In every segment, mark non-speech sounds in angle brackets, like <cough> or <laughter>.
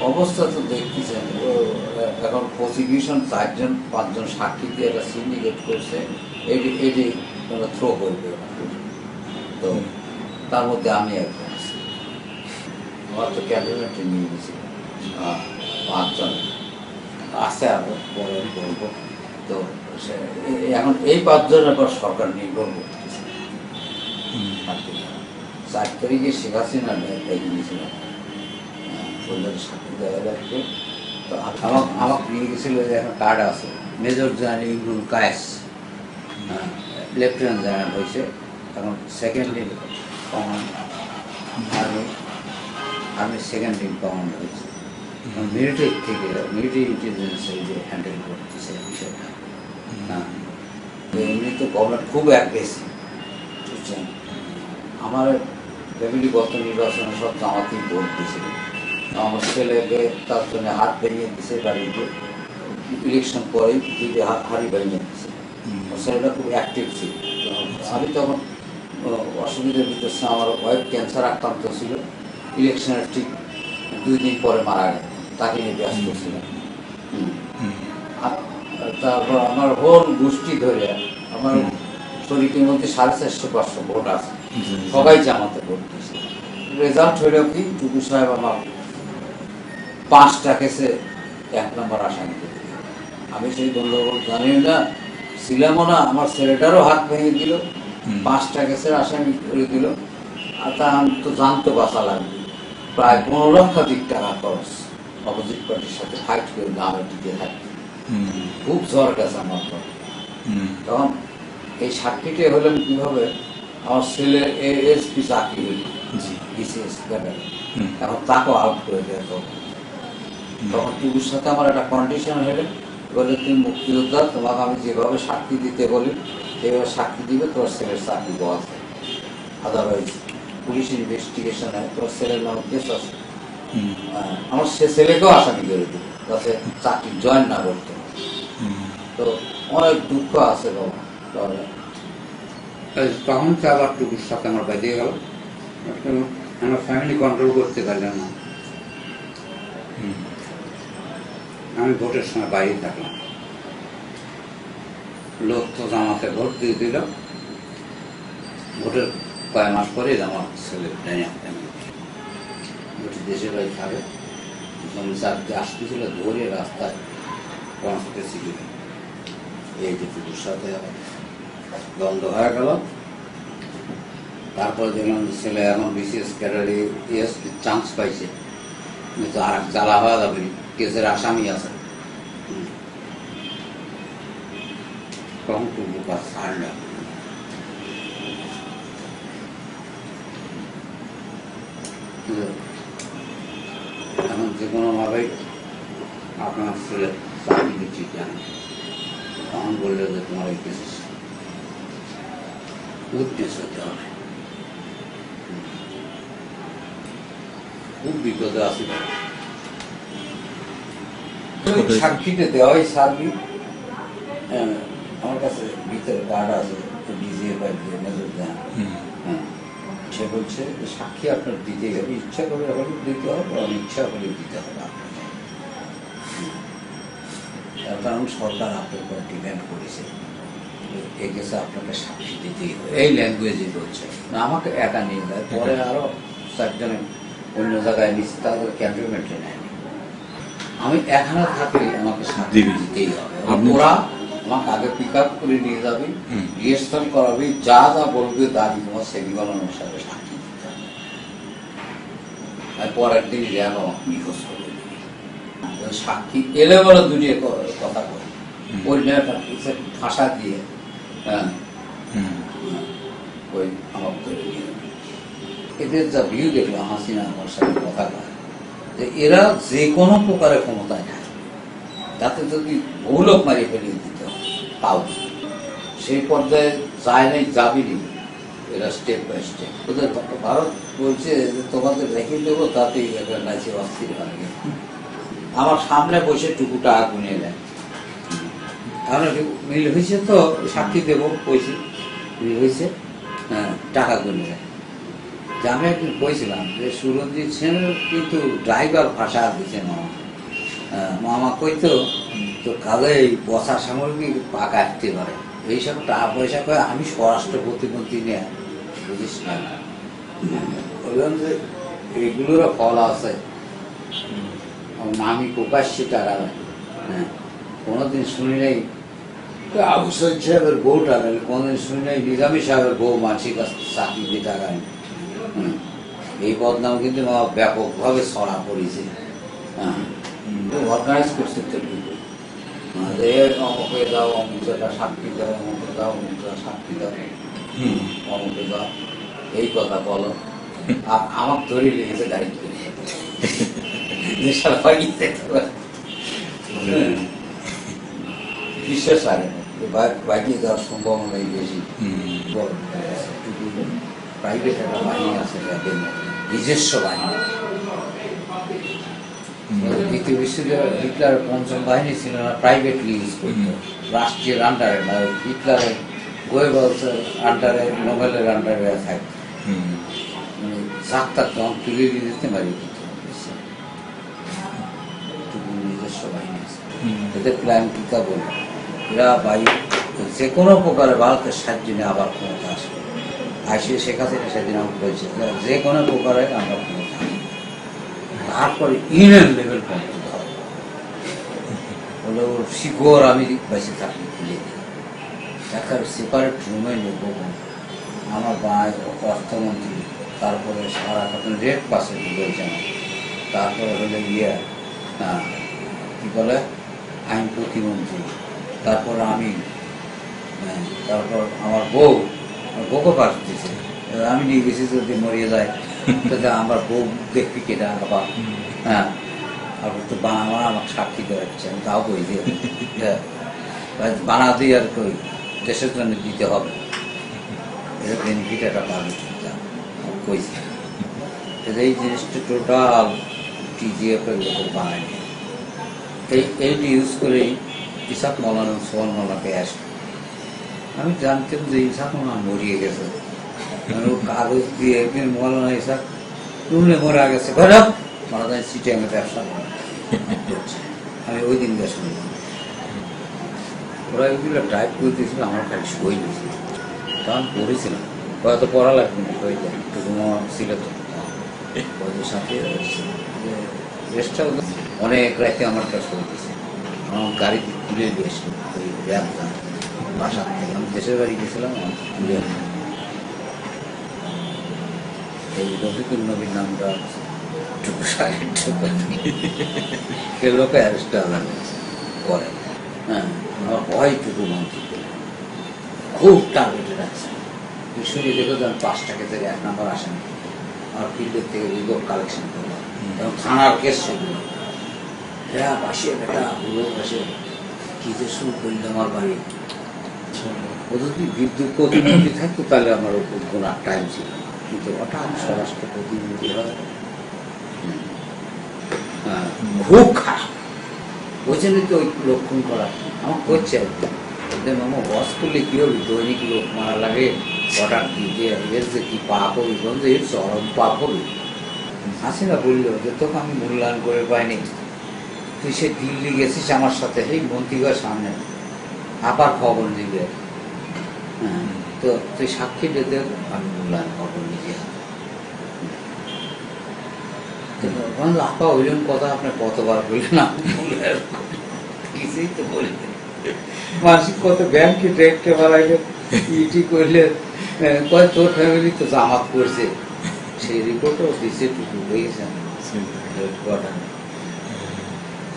অবস্থা তো দেখতেছেন ও, এখন প্রসিকিউশন চারজন পাঁচজন সাক্ষী দিয়ে একটা সিন্ডিকেট করছে। এটি এটি থ্রো করবে তো তার মধ্যে আমি একজন আছি। আমার তো ক্যাবিনেটে নিয়ে আহ, পাঁচজন। আছে আরও পরে বলব। তো এখন এই পাঁচজনের পর সরকার নির্ভর করতেছে। চার তারিখে শেখ হাসিনা গিয়েছিল দেওয়া লাগবে তো আ- আমার আমাকে নিয়ে গেছিল যে একটা কার্ড আছে। Major general Imrul Kayes lieutenant general হয়েছে। এখন second in command army army second in command হয়েছে। মিলিটারি থেকে মিলিটারি ইন্টেলিজেন্স যে হ্যান্ডেল করতেছে বিষয়টা। হ্যাঁ এমনি তো গভর্নমেন্ট খুব অ্যাগ্রেসিভ বুঝছেন? আমার ফ্যামিলি গত নির্বাচনে সব জামাতেই ভোট দিয়েছিল। আমার ছেলেকে তার জন্য হাত ভেঙে দিছে বাড়িতে। ইলেকশন পরে হাত হাড়ি ভেঙে দিছে। আমার ছেলেটা খুব অ্যাক্টিভ ছিল। আমি তখন অসুবিধার ভিতরে আমার ওয়াইফ ক্যান্সার আক্রান্ত ছিল। ইলেকশনের ঠিক দুই দিন পরে মারা গেল। তাকে নিয়ে ব্যস্ত ছিলাম। তারপর আমার হোল গোষ্ঠী ধরে আমার শরীরের মধ্যে সাড়ে চারশো পাঁচশো ভোট আছে। সবাই জামাতে ভোট দিয়েছে। রেজাল্ট হইল কি? টুকু সাহেব আমার পাঁচটা কেসে এক নম্বর আসামি আমি সেই গন্ডগোল জানি না ছিলামও না আমার ছেলেটারও হাত ভেঙে দিল। পাঁচটা কেসের আসামি করে দিল। আর তা আমি তো জানতে বাঁচা লাগবে। প্রায় পনেরো লক্ষাধিক টাকা খরচ অপোজিট পার্টির সাথে ফাইট করে গ্রামে টিকে থাকতে খুব জ্বর গেছে আমার তো তখন এই সাক্ষীটি হলেন কীভাবে? আমার ছেলে এসপি চাকরি হইল জি। বিসিএস। এখন তাকেও আউট করে দেয় তখন টিভির সাথে আমার একটা কন্ডিশন হলে বলে তুমি মুক্তিযোদ্ধা তোমাকে আমি যেভাবে সাক্ষী দিতে বলি সেভাবে সাক্ষী দিবে তোর ছেলের চাকরি বহাল আদারওয়াইজ পুলিশ ইনভেস্টিগেশনে তোর ছেলের নাম কেস আছে আমার সে ছেলেকেও আসামি করে দিবে যাতে চাকরি জয়েন না করতে হয়। তো অনেক দুঃখ আছে বাবা তখন তো আবার টুকুর সাথে আমার বেঁধে গেল। আমার ফ্যামিলি কন্ট্রোল করতে পারলাম না। আমি ভোটের সময় বাইরে থাকলাম। লোক তো জামাতে ভোট দিয়ে দিল। ভোটের কয় মাস পরে আমার ছেলে ডাইনি দেশের বাড়ি থাকে। জমি চাকরি আসতেছিল, ধরে রাস্তায় পৌঁছতে ছিল। এই যে টুকুর সাথে দ্বন্দ্ব হয়ে গেল। তারপর দেখলাম ছেলে এখন বিশেষ ক্যাডারে চান্স পাইছে। কিন্তু আর জ্বালা হওয়া যাবে। কেসের আসামি আছে। তখন টুকু ছাড়লাম এখন যে কোনোভাবেই আপনার ছেলে চাকরি দিচ্ছি জানি তখন বলল যে তোমার এই কেস উইটনেস হতে হবে। খুব বিপদে আছি। সাক্ষীতে দেওয়াই সার্বি। আমার কাছে ভিতরে কার্ড আছে ডিজিএ বা মেজর দেন। হ্যাঁ। সে বলছে সাক্ষী আপনার দিতে হবে ইচ্ছা করে হলে দিতে হবে অনিচ্ছা হলে দিতে হবে আপনাকে। তার কারণ সরকার আপনার উপর ডিপেন্ড করেছে। এই কেসে আপনাকে সাক্ষী দিতেই হবে। এই ল্যাঙ্গুয়েজে বলছে। না আমাকে একা নিয়ে যায়। পরে আরও চারজনে অন্য জায়গায় নিচ্ছে তাদের ক্যান্টনমেন্টে নেয়নি আমি এখানে থাকলে আমাকে সাক্ষী দিবি। দিতেই হবে ওরা আমাকে আগে পিক আপ করে নিয়ে যাবে। রিহার্সাল করাবে যা যা বলবে দাবি তোমার সেগুলো অনুসারে আর পরের দিন র্যাব আমাকে নিখোঁজ করে সাক্ষী এলে বলে দুটি ক- কথা হুম। ওই মেয়েটা ভাষা দিয়ে হ্যাঁ ওই গেল। এদের যা ভিউ দেখলাম হাসিনা আমার সাথে কথা কয় যে এরা যে কোনো প্রকারের ক্ষমতায় নেয়। তাতে যদি বহুলোক মারিয়ে ফেলিয়ে দিতে তাও সেই পর্যায়ে যায় নাই যাবিনি। এরা স্টেপ বাই স্টেপ ওদের ভারত বলছে যে, তোমাদের রেখে দেবো তাতেই একটা নাচে অস্থির হয়ে আমার সামনে বসে টুকুটা আগুনে নেয় তাহলে মিল হয়েছে তো? সাক্ষী দেবো কইছি মিল হয়েছে? হ্যাঁ টাকা গুনে। নেয় যে আমি একদিন কইছিলাম যে সুরঞ্জিত সেন কিন্তু ড্রাইভার ভাষা দিছে মামা। মামা কইতো তো কালে বসা সামগ্রী পা কাটতে পারে। এইসব টাকা পয়সা করে আমি স্বরাষ্ট্র প্রতিমন্ত্রী নিয়ে বুঝিস না? বললাম যে এইগুলোরও ফল আছে। মামি প্রকাশ্যে টাকা হ্যাঁ কোনোদিন শুনি নাই। আবু সৈদ সাহেবের বউ টাকা নেই কোনোদিন শুনি নাই, নিজামী সাহেবের বউ মানসিক চাকরি দিয়ে টাকা নেই। এই বদনাম কিন্তু ব্যাপকভাবে ছড়া পড়েছে। হ্যাঁ। অর্গানাইজ করছে অমুকে দাও দাও সাক্ষী দাও অমুকে দাও অমুকে দাও সাক্ষী দাও। অমুকে দাও। এই কথা বলো। আর আমার ধরে লেগেছে গাড়ি করে নেশার বাড়িতে বিশ্বাস না। বাকি যাওয়ার সম্ভাবনা বেশি। প্রাইভেট একটা বাহিনী আছে যাদের নিজস্ব বাহিনী। দ্বিতীয় বিশ্বযুদ্ধ হিটলারের পঞ্চম বাহিনী ছিল না প্রাইভেটলি ইউজ করতো। রাষ্ট্রীয় আন্ডারে না হিটলারের গোয়েবলসের আন্ডারে নোবেলের আন্ডারে থাকতো। মানে চাকটা তখন তুলে দিয়ে দিতে পারি। নিজস্ব বাহিনী আছে। এদের প্ল্যান টিকা বলি এরা বায়ু যে কোনো প্রকারে ভারতের সাহায্য নিয়ে আবার ক্ষমতা আসবে। আসে শেখ হাসিনা সেদিন আমাকে বলছে যে কোনো প্রকারে আমরা। তারপরে ইউনিয়ন লেভেল পর্যন্ত বলে ওর শিকড় আমি বেঁচে থাকলে খুলে দিই। একটা সেপারেট রুমে নেব আমার বাঁ অর্থমন্ত্রী তারপরে সারা তখন রেড পাশে বলছে আমার। তারপরে হলো ইয়ে কি বলে আইন প্রতিমন্ত্রী। তারপর আমি হ্যাঁ, তারপর আমার বউ বউকে পাশ দিয়েছে আমি নিয়ে গেছি যদি মরিয়ে যায় <laughs> তাহলে আমার বউ দেখবি কেটা আবার হ্যাঁ আর তো বানা আমাকে সাক্ষী দেওয়াচ্ছে আমি তাও কই দিয়ে <laughs> হ্যাঁ, বানা দিয়ে আর কই দেশের জন্য দিতে হবে। এর বেনিফিট একটা পাবে কইছে এই জিনিসটা টোটাল টিজিএফ এর লোকের বানায়নি এই এইটি ইউজ করেই ইসাক মৌলানা সোহান মৌলানাকে আসবে আমি জানতাম যে ইসাক মৌলানা মরিয়ে গেছে। মানে কাগজ দিয়ে একদিন মৌলানা ইসাক। রুমে মরা গেছে। ঘরে মারা যায় সিটে আমি ব্যবসা আমি ওই দিন গেছে। ওরা এগুলো টাইপ করে দিয়েছিল, আমার খালি সই দিয়েছিল তখন পড়েছিলাম। হয়তো পড়া লাগবে না সই একটু ছিল তো। সাথে রেস্টটা অনেক রাতে আমার কাছে দিয়েছে আমার গাড়ি তুলে দিয়েছিল। ওই ব্যাগটা আমি দেশের বাড়ি গেছিলাম। এই রফিকুল নবীর নামটা হ্যাঁ খুব দেখো থেকে এক নম্বর কালেকশন থানার হ্যাঁ যে শুরু করলে আমার বাড়ি। ও যদি বিদ্যুৎ প্রতিমন্ত্রী থাকতো তাহলে আমার ওপর গোনার টাইম ছিল কিন্তু হঠাৎ স্বরাষ্ট্র প্রতিমন্ত্রী হয় খুব ওই জন্যই তো ওই লক্ষণ করা? আমার করছে আর কি। মামা বস করলে কি হবে? দৈনিক লোক মারা লাগে অর্ডার দিতে এর যে কি পাপ হবে? বলতে এর চরম পাপ হবে। হাসিনা বলল যে, তোকে আমি মূল্যায়ন করে পাইনি। তুই সে দিল্লি গেছিস আমার সাথে এই মন্ত্রীঘর সামনে। আবার খবর নিবে হ্যাঁ তো তুই সাক্ষী দিতে আমি মূল্যায়ন খবর নিজে। লাফা ওইরকম কথা আপনি কতবার বললেন করি। কিছুই তো বলি মানসিক কত ব্যাংকে দেখতে বাড়াইলে ইটি করলে কয় তোর ফ্যামিলি তো জামাত করছে সেই রিপোর্টও দিছে টুকু হয়েছেন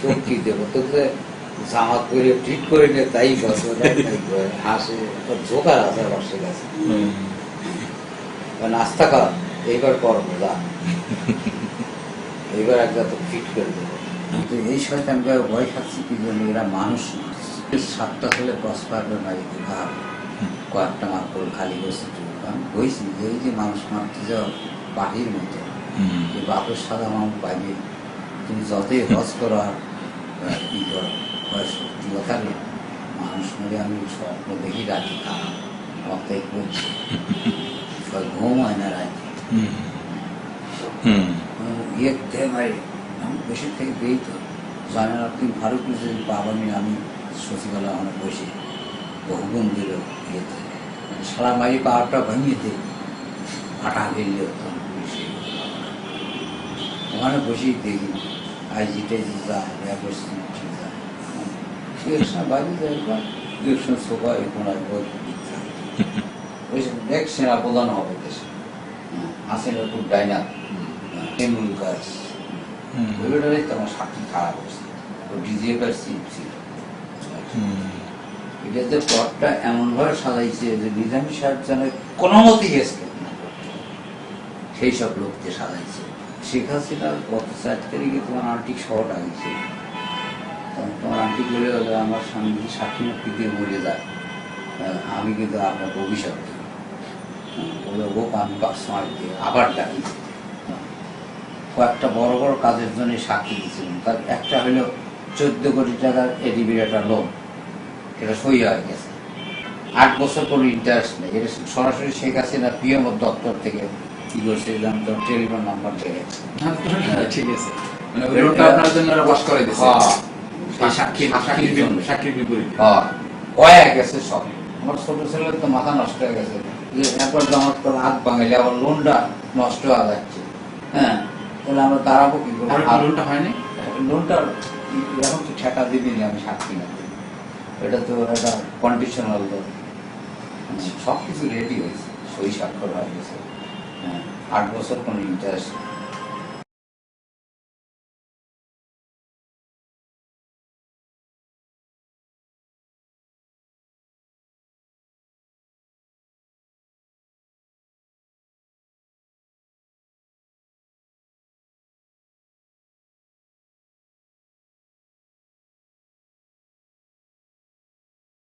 তোর কি দেবো? তোকে জামাত করে ঠিক করে নে তাই বসে হাসে জোকার আছে বসে গেছে নাস্তা কর এইবার কর যা এইবার একবার তো ফিট করে দেবো। কিন্তু এই শয়তানকে ভয় খাচ্ছি কি জন্য? এরা মানুষ। সাতটা হলে ক্রস পারবে না এই ঘাট কয়েকটা মার খালি বসে আমি বইছি যে এই যে মানুষ মারতে যাও বাহির মতো। যে বাপের সাদা মাম পাইবে। তুমি যতই হজ করো আর কি করো? হয় সত্যি কথা নেই মানুষ মরে আমি স্বপ্ন দেখি রাখি খারাপ আমার তাই করছি ঘুম হয় না রাখি হুম হুম ইয়ে থেকে ভাই আমি বেশি থেকে পেয়েই তো জানেন আপনি ভারত যদি পাবানি আমি সচিবালয় ওখানে বসে ও হুকুম দিল ইয়েতে মানে সারা মারি পাহাড়টা ভাঙিয়ে দে আটা বেরিয়ে হতো পুলিশে ওখানে বসেই দেখি আইজি টাইজি যা ইয়া করছি ঠিক যা ইলেকশন বাইরে যায় বা ইলেকশন সোফা এখন আর বহুত ওই দেখ সেনা প্রধান হবে দেশে আসেন খুব ডাইনা তৃণমূল কাজ হুম ওইটারই তোমার সাক্ষী খারাপ হচ্ছে ও ডিজিএফের সিট ছিল। হুম এটা যে প্লটটা এমনভাবে সাজাইছে যে নিজামী সাহেব যেন কোনো মতেই গেছে সেই সব লোককে সাজাইছে। শেখ হাসিনার গত চার তারিখে তোমার আন্টিক শহরটা গেছে তখন তোমার আন্টি বলে আমার স্বামী যদি সাক্ষী মাক্ষী দিয়ে মরে যায় আমি কিন্তু আপনাকে অভিশাপ দেব। বলে ও আমি পার্সোনাল দিয়ে আবার ডাকিয়েছি কয়েকটা বড় বড় কাজের জন্য সাক্ষী দিয়েছিলেন। তার একটা হলো চোদ্দ কোটি টাকার এডিবির একটা লোন এটা সই হয়ে গেছে। আট বছর কোনো ইন্টারেস্ট নেই। এটা সরাসরি শেখ হাসিনা পিএম দপ্তর থেকে কি করছে জান তো? টেলিফোন নাম্বার দিয়ে গেছে। ঠিক আছে। মানে লোনটা আপনার জন্য পাস করে দিছে হ্যাঁ। সাক্ষীর সাক্ষীর বিপরীতে- সাক্ষীর বিপরীতে। গেছে সব। আমার ছোট ছেলের তো মাথা নষ্ট হয়ে গেছে। যে আমার তো হাত ভাঙাইলে আবার লোনটা নষ্ট হয়ে যাচ্ছে। হ্যাঁ? তাহলে আমরা দাঁড়াবো কি পরে লোনটা হয়নি? লোনটা এখন তো ঠেকা দিবি আমি সাক্ষী না। এটা তো একটা কন্ডিশনাল লোন সব কিছু রেডি হয়েছে সই স্বাক্ষর হয়ে গেছে। হ্যাঁ? আট বছর কোনো ইন্টারেস্ট